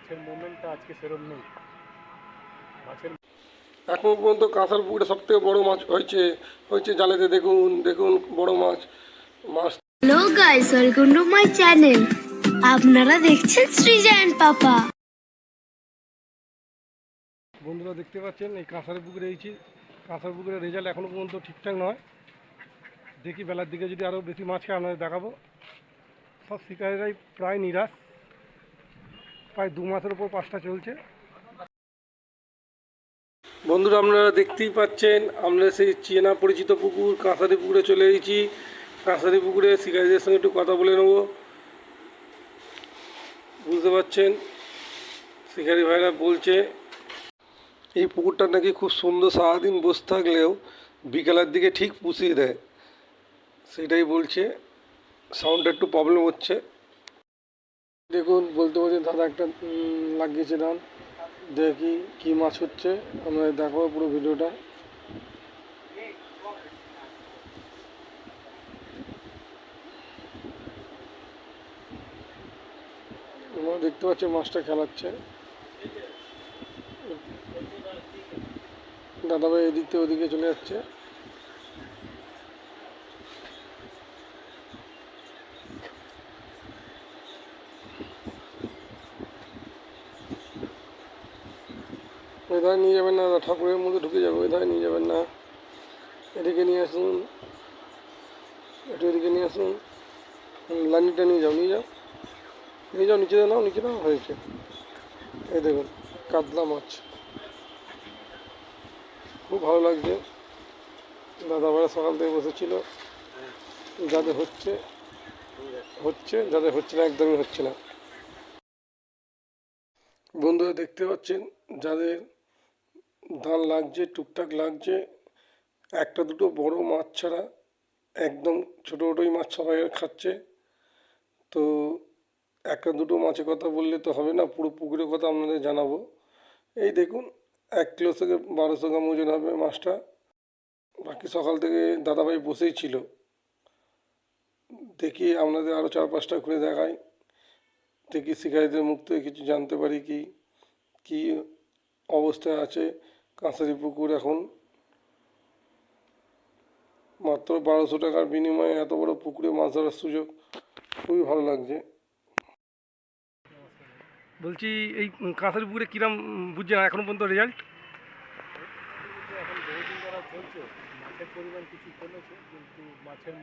মাছের মুভমেন্টটা আজকে সেরম নেই। মাছের এখন পর্যন্ত কাঁসার পুকুরে সব থেকে বড়ো মাছ হয়েছে হয়েছে জালেতে। দেখুন দেখুন বড় মাছ মাছ। Hello guys welcome to my channel আপনারা দেখছেন পাপা। বন্ধুরা দেখতে পাচ্ছেন এই কাঁসার পুকুরে এইছি কাঁসার পুকুরের রেজাল্ট এখনও পর্যন্ত ঠিকঠাক নয়। দেখি বেলার দিকে যদি আরও বেশি মাছ খায় আপনাদের দেখাবো। সব শিকারীরাই প্রায় নিরাশ। প্রায় দু মাসের উপর পাঁচটা চলছে। বন্ধুরা, আপনারা দেখতেই পাচ্ছেন, আমরা সেই চেনা পরিচিত পুকুর, কাঁসারি পুকুরে চলে এসেছি। কাঁসারি পুকুরে শিকারীদের সঙ্গে একটু কথা বলে নেব। বুঝতে পারছেন, শিকারী ভাইরা বলছে, এই পুকুরটা নাকি খুব সুন্দর সারাদিন বসে থাকলেও বিকেলের দিকে ঠিক পুষিয়ে দেয়। সেটাই বলছে, সাউন্ডটা একটু প্রবলেম হচ্ছে। দেখুন, বলতে বলতে দাদা একটা লাগিয়েছে ধান দেখি কি মাছ হচ্ছে। আমরা দেখাবো পুরো ভিডিওটা। আমরা দেখতে পাচ্ছি মাছটা খেলাচ্ছে। দাদাভাই এদিক থেকে ওদিকে চলে যাচ্ছে। ওই ধারে নিয়ে যাবেন না? ঠাকুরের মধ্যে ঢুকে যাবে ওই ধারে নিয়ে যাবেন না? এদিকে নিয়ে আসুন। একটু এদিকে নিয়ে আসুন। লানিটা নিয়ে যাও নিয়ে যাও। নিয়ে যাও, নিচে নাও নিচে নাও হয়েছে এই দেখুন, কাতলা মাছ। খুব ভালো লাগছে। দাদা ভাইরা সকাল থেকে বসেছিল। যাদের হচ্ছে হচ্ছে, যাদের হচ্ছে না, একদমই হচ্ছে না। বন্ধুরা দেখতে পাচ্ছেন, যাদের ধান লাগছে, টুকটাক লাগছে, একটা দুটো বড় মাছ ছাড়া একদম ছোটো ছোটোই মাছ সবাই খাচ্ছে। তো একটা দুটো মাছের কথা বললে তো হবে না, পুরো পুকুরের কথা আপনাদের জানাব। এই দেখুন, এক কিলো থেকে বারোশো গ্রাম ওজন হবে মাছটা। বাকি সকাল থেকে দাদাভাই বসেই ছিল। দেখি আপনাদের আরও চার পাঁচটা ঘুরে দেখাই। দেখি শিকারীদের মুখ থেকে কিছু জানতে পারি কি কি অবস্থায় আছে। কাঁসারি পুকুর এখন। মাত্র বারোশো টাকার বিনিময়ে এত বড় পুকুরে মাছ ধরার সুযোগ খুবই ভালো লাগছে। বলছি এই কাঁসারি পুকুরে কিরাম বুঝছে না এখনও পর্যন্ত রেজাল্ট এখন চলছে। মাছের পরিমাণ কিছু কমেছে কিন্তু মাছের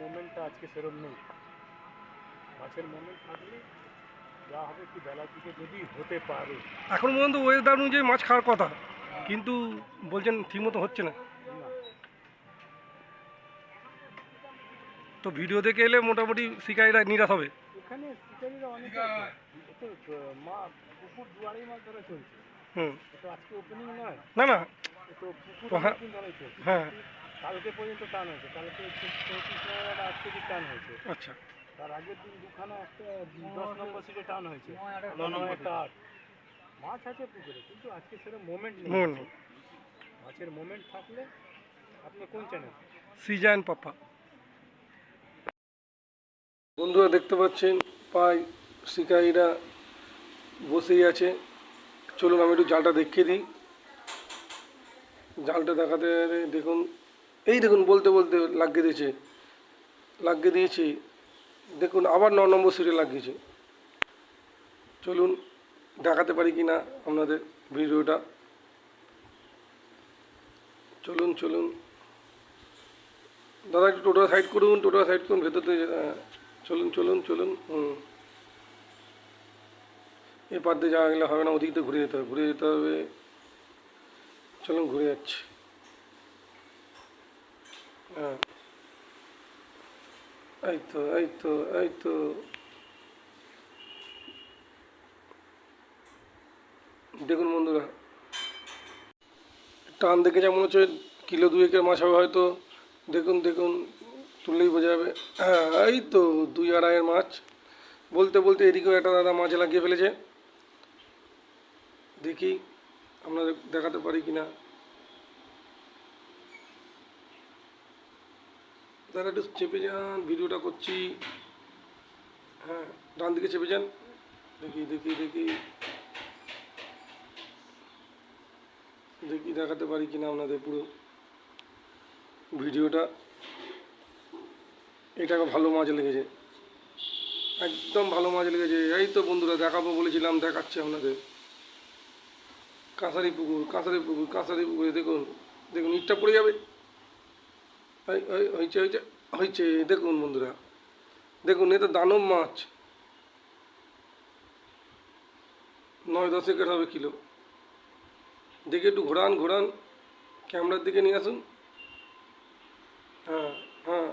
আজকে সেরম নেই মাছের থাকলে যা হবে কি বেলার দিকে যদি হতে পারে। এখন পর্যন্ত ওয়েদার অনুযায়ী মাছ খাওয়ার কথা। কিন্তু বলছেন ঠিকমতো হচ্ছে না। না তো ভিডিও দেখে এলে মোটামুটি শিকারীরা নিরাশ হবে। এখানে শিকারীরা অনেকে আছে। এ তো আহ, মা পুকুর দুয়ারেই মাছ ধরা চলছে। হুম। তো আজকে ওপেনিং নয়। না না। তো পুকুর হ্যাঁ। হ্যাঁ। কালকে পর্যন্ত টান হয়েছে। কালকে চৌত্রিশ নম্বর আজকে কি টান হয়েছে। আচ্ছা। তার আগের দিন দুখানা একটা দশ নম্বর সিটে টান হয়েছে। নয় একটা আট। মাছ আছে পুকুরে কিন্তু আজকে সেরকম মোমেন্ট নেই। মাছের মোমেন্ট থাকলে আপনি কোন চ্যানেল সিজান পাপা। বন্ধুরা দেখতে পাচ্ছেন প্রায় শিকারীরা বসেই আছে। চলুন আমি একটু জালটা দেখিয়ে দিই। জালটা দেখাতে দেখুন এই দেখুন বলতে বলতে লাগিয়ে দিয়েছে লাগিয়ে দিয়েছি। দেখুন আবার ন নম্বর সিটে লাগিয়েছে। চলুন দেখাতে পারি কি না আপনাদের ভিডিওটা? চলুন চলুন। দাদা, একটু টোটোটা সাইড করুন টোটোটা সাইড করুন, ভেতর থেকে চলুন চলুন চলুন, হুম। এ পার দিয়ে যাওয়া গেলে হবে না, ওদিক দিয়ে ঘুরে যেতে হবে, ঘুরে যেতে হবে। চলুন, ঘুরে যাচ্ছি। হ্যাঁ। এই তো এই তো এই তো। দেখুন বন্ধুরা, টান দেখে যেমন হচ্ছে কিলো দুয়েকের মাছ হবে হয়তো। দেখুন দেখুন, তুললেই বোঝা যাবে। হ্যাঁ এই তো দুই আড়াইয়ের মাছ। বলতে বলতে এদিকেও একটা দাদা মাছ লাগিয়ে ফেলেছে। দেখি আমরা দেখাতে পারি কি না দাদা একটু চেপে যান, ভিডিওটা করছি। হ্যাঁ ডান দিকে চেপে যান। দেখি দেখি দেখি। দেখি, দেখাতে পারি কিনা আপনাদের পুরো ভিডিওটা। এটাকে ভালো মাছ লেগেছে। একদম ভালো মাছ লেগেছে। এই তো বন্ধুরা, দেখাবো বলেছিলাম, দেখাচ্ছি আপনাদের। কাঁসারি পুকুর কাঁসারি পুকুর, কাঁসারি পুকুরে দেখুন দেখুন, ইটটা পড়ে যাবে। হয়েছে হয়েছে হয়েছে দেখুন বন্ধুরা। দেখুন, এটা দানব মাছ। নয় দশেকের হবে কিলো। দেখে একটু ঘোরান ঘোরান। ক্যামেরার দিকে নিয়ে আসুন। হ্যাঁ হ্যাঁ।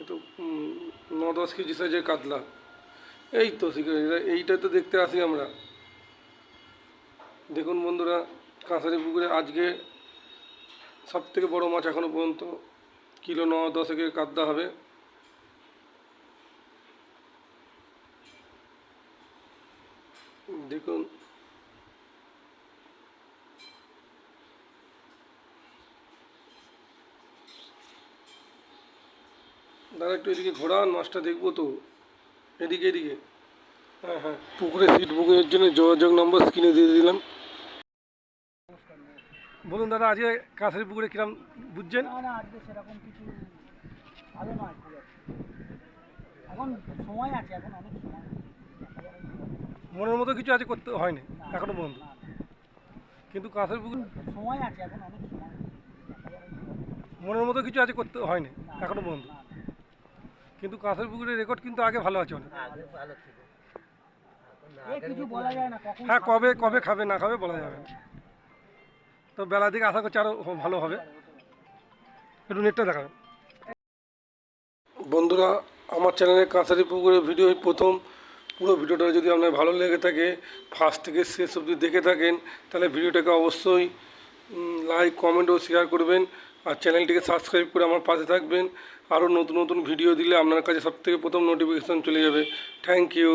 এ তো ন দশ কেজি সাইজের কাতলা। এই তো এইটা তো দেখতে আসি আমরা। দেখুন বন্ধুরা, কাঁসারি পুকুরে আজকে সব থেকে বড়ো মাছ এখনও পর্যন্ত কিলো ন দশেকের কাতলা হবে। দেখুন দাদা একটু এদিকে ঘোরান মাছটা দেখব তো। এদিকে এদিকে। হ্যাঁ হ্যাঁ। পুকুরে সিট বুকিংয়ের জন্য যোগাযোগ নম্বর স্ক্রিনে দিয়ে দিলাম। বলুন দাদা আজকে কাঁসারি পুকুরে কিরম বুঝছেন? না আজকে সেরকম কিছু ভালো এখন সময় আছে এখন অনেক সময় মনের মতো কিছু আজ করতে হয়নি এখনও পর্যন্ত। না, কিন্তু কাঁসারি পুকুর সময় আছে এখন অনেক সময় মনের মতো কিছু আজ করতে হয়নি এখনও পর্যন্ত। না, কিন্তু কাঁসারি পুকুরের রেকর্ড কিন্তু আগে ভালো আছে অনেক। কিছু বলা যায় না কখন হ্যাঁ কবে কবে খাবে না খাবে বলা যাবে না। তো বেলা দিকে আশা করছি আরও ভালো হবে। একটু নেটটা দেখাবেন। বন্ধুরা আমার চ্যানেলে কাঁসারি পুকুরের ভিডিও প্রথম। পুরো ভিডিওটা যদি আপনার ভালো লেগে থাকে ফার্স্ট থেকে শেষ অবধি দেখে থাকেন তাহলে ভিডিওটাকে অবশ্যই লাইক কমেন্ট ও শেয়ার করবেন। আর চ্যানেলটিকে সাবস্ক্রাইব করে আমার পাশে থাকবেন। আরও নতুন নতুন ভিডিও দিলে আপনার কাছে সব থেকে প্রথম নোটিফিকেশান চলে যাবে। Thank you